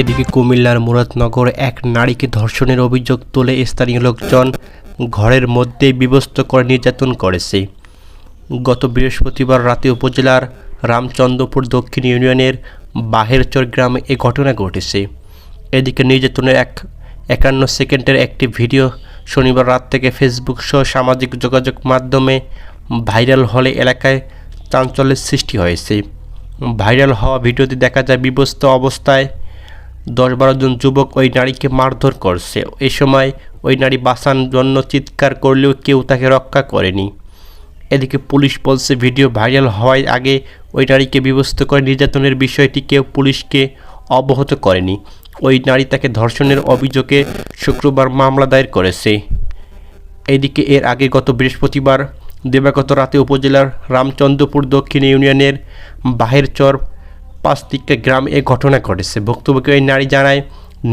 এদিকে কুমিল্লার মুরাদনগর এক নারীকে ধর্ষণের অভিযোগ তুলে স্থানীয় লোকজন। ঘরের মধ্যে বিবস্ত করে নির্যাতন করেছে। গত বৃহস্পতিবার রাতে উপজেলার রামচন্দ্রপুর দক্ষিণ ইউনিয়নের বাহেরচর গ্রামে এ ঘটনা ঘটেছে। এদিকে নির্যাতনের এক একান্ন সেকেন্ডের একটি ভিডিও শনিবার রাত থেকে ফেসবুক সহ সামাজিক যোগাযোগ মাধ্যমে ভাইরাল হলে এলাকায় চাঞ্চল্যের সৃষ্টি হয়েছে। ভাইরাল হওয়া ভিডিওতে দেখা যায় বিবস্ত অবস্থায় দশ বারো জন যুবক ওই নারীকে মারধর করছে। এ সময় ওই নারী বাঁচানোর জন্য চিৎকার করলেও কেউ তাকে রক্ষা করেনি। এদিকে পুলিশ বলছে, ভিডিও ভাইরাল হওয়ার আগে ওই নারীকে বিবস্ত করে নির্যাতনের বিষয়টি কেউ পুলিশকে অবহত করেনি। ওই নারী তাকে ধর্ষণের অভিযোগে শুক্রবার মামলা দায়ের করেছে। এদিকে এর আগে গত বৃহস্পতিবার দিবাগত রাতে উপজেলার রামচন্দ্রপুর দক্ষিণ ইউনিয়নের বাহেরচর পাঁচতিকা গ্রাম এ ঘটনা ঘটেছে। ভুক্তভোগী ওই নারী জানায়,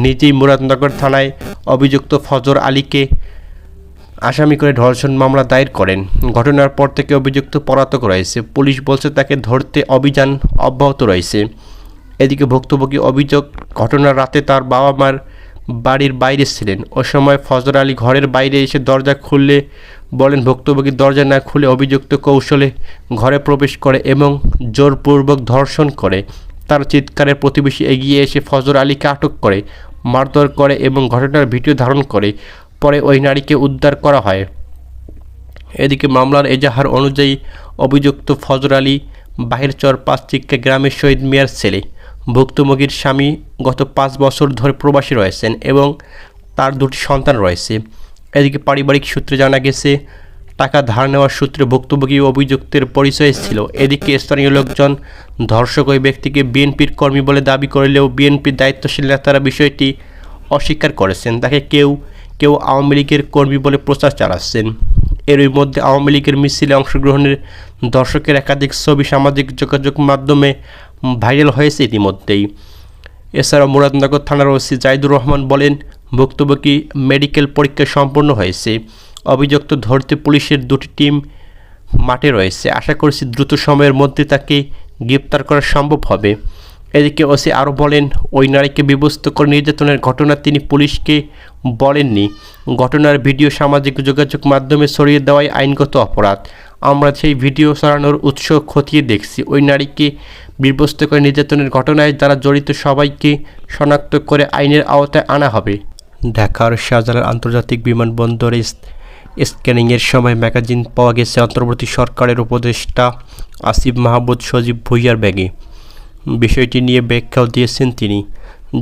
নিজেই মুরাদনগর থানায় অভিযুক্ত ফজর আলীকে আসামি করে ধর্ষণ মামলা দায়ের করেন। ঘটনার পর থেকে অভিযুক্ত পলাতক রয়েছে। পুলিশ বলছে তাকে ধরতে অভিযান অব্যাহত রয়েছে। এদিকে ভুক্তভোগী অভিযোগ, ঘটনার রাতে তার বাবা মার বাড়ির বাইরে ছিলেন। ও সময় ফজর আলী ঘরের বাইরে এসে দরজা খুললে বলেন, ভুক্তভোগী দরজা না খুলে অভিযুক্ত কৌশলে ঘরে প্রবেশ করে এবং জোরপূর্বক ধর্ষণ করে। তার চিৎকারের প্রতিবেশী এগিয়ে এসে ফজর আলীকে আটক করে, মারধর করে এবং ঘটনার ভিডিও ধারণ করে, পরে ওই নারীকে উদ্ধার করা হয়। এদিকে মামলার এজাহার অনুযায়ী অভিযুক্ত ফজর আলী বাহিরচর পাঁচচিক্কা গ্রামের শহীদ মিয়ার ছেলে। ভুক্তভোগীর স্বামী গত পাঁচ বছর ধরে প্রবাসী রয়েছেন এবং তার দুটি সন্তান রয়েছে। এদিকে পারিবারিক সূত্রে জানা গেছে টাকা ধার নেওয়ার সূত্রে ভুক্তভোগী অভিযুক্তের পরিচয় ছিল। এদিকে স্থানীয় লোকজন ধর্ষক ওই ব্যক্তিকে বিএনপির কর্মী বলে দাবি করলেও বিএনপির দায়িত্বশীল নেতারা বিষয়টি অস্বীকার করেছেন। তাকে কেউ কেউ আওয়ামী লীগের কর্মী বলে প্রচার চালাচ্ছেন। এরই মধ্যে আওয়ামী লীগের মিছিলে অংশগ্রহণের দর্শকের একাধিক ছবি সামাজিক যোগাযোগ মাধ্যমে ভাইরাল হয়েছে ইতিমধ্যেই। এছাড়াও মুরাদনগর থানার ওসি জাইদুর রহমান বলেন, ভুক্তভোগী মেডিকেল পরীক্ষা সম্পন্ন হয়েছে। অভিযুক্ত ধরতে পুলিশের দুটি টিম মাঠে রয়েছে। আশা করছি দ্রুত সময়ের মধ্যে তাকে গ্রেপ্তার করা সম্ভব হবে। এদিকে ওসি আরও বলেন, ওই নারীকে বিবস্ত করে নির্যাতনের ঘটনা তিনি পুলিশকে বলেননি। ঘটনার ভিডিও সামাজিক যোগাযোগ মাধ্যমে ছড়িয়ে দেওয়াই আইনগত অপরাধ। আমরা সেই ভিডিও ছড়ানোর উৎস খতিয়ে দেখছি। ওই নারীকে বিবস্ত করে নির্যাতনের ঘটনায় যারা জড়িত সবাইকে শনাক্ত করে আইনের আওতায় আনা হবে। ঢাকার শাহজালাল আন্তর্জাতিক বিমানবন্দরে স্ক্যানিংয়ের সময় ম্যাগাজিন পাওয়া গেছে অন্তর্বর্তী সরকারের উপদেষ্টা আসিফ মাহমুদ সজীব ভুইয়ার ব্যাগে। বিষয়টি নিয়ে ব্যাখ্যাও দিয়েছেন তিনি।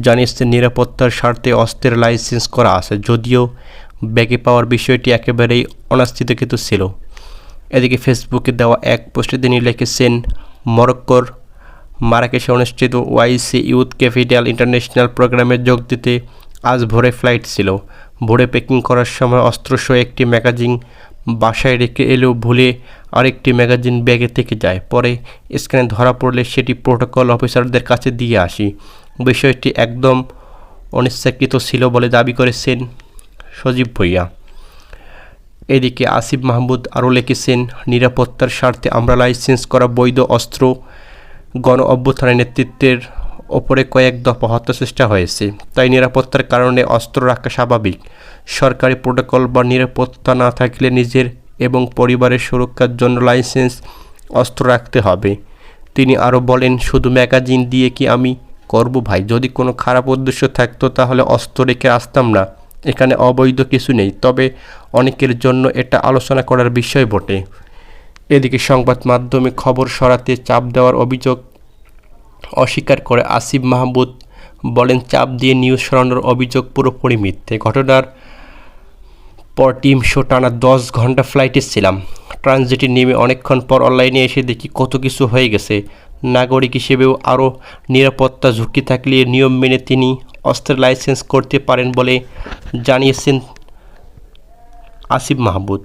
জানিয়েছেন, নিরাপত্তার স্বার্থে অস্ত্রের লাইসেন্স করা আছে, যদিও ব্যাগে পাওয়ার বিষয়টি একেবারেই অনাস্থিতকৃত ছিল। এদিকে ফেসবুকে দেওয়া এক পোস্টে তিনি লিখেছেন, মরক্কোর মারাকেশে অনুষ্ঠিত ওয়াইসি ইউথ ক্যাপিটাল ইন্টারন্যাশনাল প্রোগ্রামে যোগ দিতে আজ ভোরে ফ্লাইট ছিল। ভোরে প্যাকিং করার সময় অস্ত্রসহ একটি ম্যাগাজিন বাসায় রেখে এলেও ভুলে আরেকটি ম্যাগাজিন ব্যাগে থেকে যায়। পরে স্ক্যানে ধরা পড়লে সেটি প্রোটোকল অফিসারদের কাছে দিয়ে আসি। বিষয়টি একদম অনিচ্ছাকৃত ছিল বলে দাবি করেছেন সজীব ভুইয়া। এদিকে আসিফ মাহমুদ আরও লিখেছেন, নিরাপত্তার স্বার্থে আমরা লাইসেন্স করা বৈধ অস্ত্র গণ অভ্যুত্থানের নেতৃত্বের ওপরে কয়েক দফা হত্যাচেষ্টা হয়েছে। তাই নিরাপত্তার কারণে অস্ত্র রাখা স্বাভাবিক। সরকারি প্রোটোকল বা নিরাপত্তা না থাকলে নিজের এবং পরিবারের সুরক্ষার জন্য লাইসেন্স অস্ত্র রাখতে হবে। তিনি আরও বলেন, শুধু ম্যাগাজিন দিয়ে কি আমি করব ভাই? যদি কোনো খারাপ উদ্দেশ্য থাকতো তাহলে অস্ত্র রেখে আসতাম না। এখানে অবৈধ কিছু নেই। তবে অনেকের জন্য এটা আলোচনা করার বিষয় বটে। এদিকে সংবাদ মাধ্যমে খবর সরাতে চাপ দেওয়ার অভিযোগ অস্বীকার করে আসিফ মাহমুদ বলেন, চাপ দিয়ে নিউজ সরানোর অভিযোগ পুরোপুরি মিথ্যে। ঘটনার পর টিম শো টানা দশ ঘণ্টা ফ্লাইটে ছিলাম। ট্রানজিটে নেমে অনেকক্ষণ পর অনলাইনে এসে দেখি কত কিছু হয়ে গেছে। নাগরিক হিসেবেও আরও নিরাপত্তা ঝুঁকি থাকলে নিয়ম মেনে তিনি অস্ত্রের লাইসেন্স করতে পারেন বলে জানিয়েছেন আসিফ মাহমুদ।